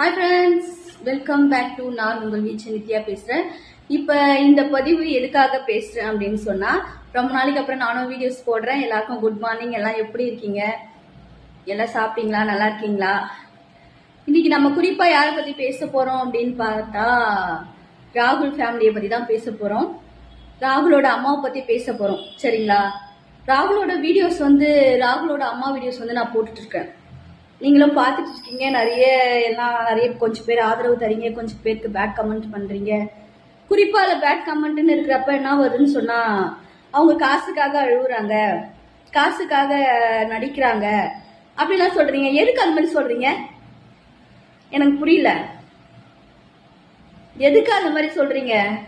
Hi friends welcome back to நான் உங்கள் வீச்சு நித்யா பேசுகிறேன் இப்போ இந்த பதிவு எதுக்காக பேசுகிறேன் அப்படின்னு சொன்னால் ரொம்ப நாளைக்கு அப்புறம் நானும் வீடியோஸ் போடுறேன். எல்லாருக்கும் குட் மார்னிங் எல்லாம் எப்படி இருக்கீங்க? எல்லாம் சாப்பிட்டீங்களா? நல்லா இருக்கீங்களா? இன்னைக்கு நம்ம குறிப்பாக யாரை பற்றி பேச போகிறோம் அப்படின்னு பார்த்தா ராகுல் ஃபேமிலியை பற்றி தான் பேச போகிறோம் ராகுலோட அம்மாவை பற்றி பேச போகிறோம் சரிங்களா? ராகுலோட வீடியோஸ் வந்து ராகுலோட அம்மா வீடியோஸ் வந்து நான் போட்டுட்ருக்கேன் நீங்களும் பார்த்துட்டு இருக்கீங்க. நிறைய எல்லாம் நிறைய கொஞ்சம் பேர் ஆதரவு தரீங்க. கொஞ்சம் பேருக்கு பேட் கமெண்ட் பண்றீங்க. குறிப்பா அதில் பேட் கமெண்ட்னு இருக்கிறப்ப என்ன வருதுன்னு சொன்னா அவங்க காசுக்காக அழுகுறாங்க காசுக்காக நடிக்கிறாங்க. அப்படிலாம் சொல்றீங்க. எதுக்கு அந்த மாதிரி சொல்றீங்க? எனக்கு புரியல. எதுக்கு அந்த மாதிரி சொல்றீங்க?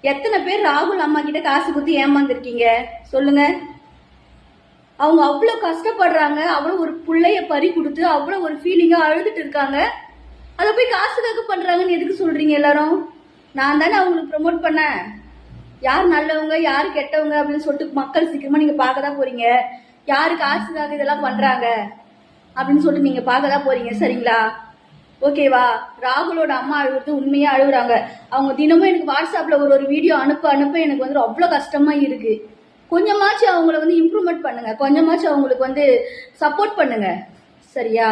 எத்தனை பேர் ராகுல் அம்மா கிட்ட காசு குத்தி ஏமாந்துருக்கீங்க? சொல்லுங்க. அவங்க அவ்வளோ கஷ்டப்படுறாங்க அவ்வளோ ஒரு பிள்ளைய பறி கொடுத்து அவ்வளோ ஒரு ஃபீலிங்காக அழுதுட்டு இருக்காங்க. அதை போய் காசுக்காக பண்ணுறாங்கன்னு எதுக்கு சொல்கிறீங்க எல்லாரும்? நான் தானே அவங்களுக்கு ப்ரொமோட் பண்ணேன். யார் நல்லவங்க யார் கெட்டவங்க அப்படின்னு சொல்லிட்டு மக்கள் சீக்கிரமாக நீங்கள் பார்க்க தான் போகிறீங்க யார் காசுக்காக இதெல்லாம் பண்ணுறாங்க அப்படின்னு சொல்லிட்டு நீங்கள் பார்க்க தான் போகிறீங்க சரிங்களா? ஓகேவா? ராகுலோட அம்மா அழுகுறது உண்மையாக அழுகுறாங்க அவங்க தினமும் எனக்கு வாட்ஸ்அப்பில் ஒரு ஒரு வீடியோ அனுப்ப அனுப்ப எனக்கு வந்து அவ்வளோ கஷ்டமாக இருக்குது கொஞ்சமாச்சும் அவங்கள வந்து இம்ப்ரூவ்மெண்ட் பண்ணுங்க. கொஞ்சமாச்சும் அவங்களுக்கு வந்து சப்போர்ட் பண்ணுங்க. சரியா?